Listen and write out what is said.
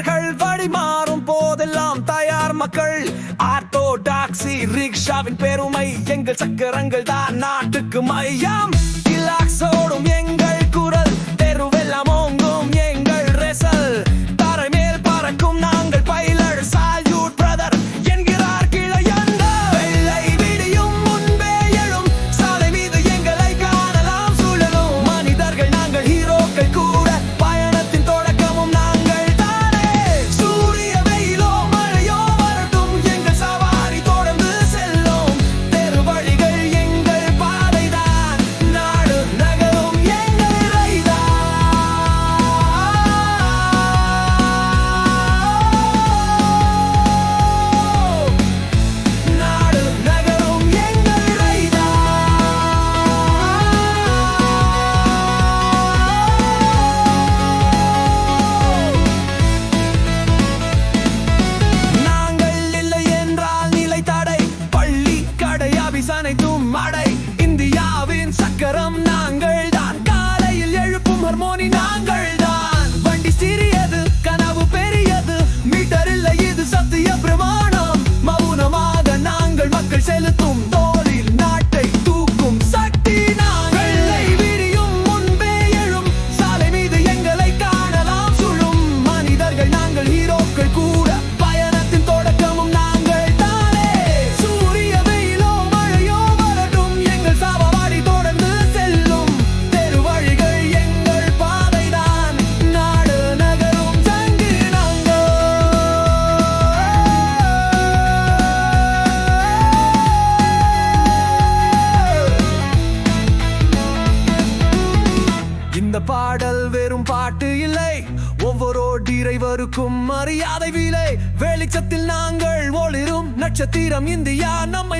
நண்பர்கள் வழி மாறும் போதெல்லாம் தயார் மக்கள். ஆட்டோ டாக்ஸி ரிக்ஷாவின் பெருமை எங்கள் சக்கரங்கள் தான் நாட்டுக்கு மையம். எங்கள் இறைவருக்கும் மரியாதை விலை வெளிச்சத்தில் நாங்கள் ஒளிரும் நட்சத்திரம் இந்தியா. நம்மை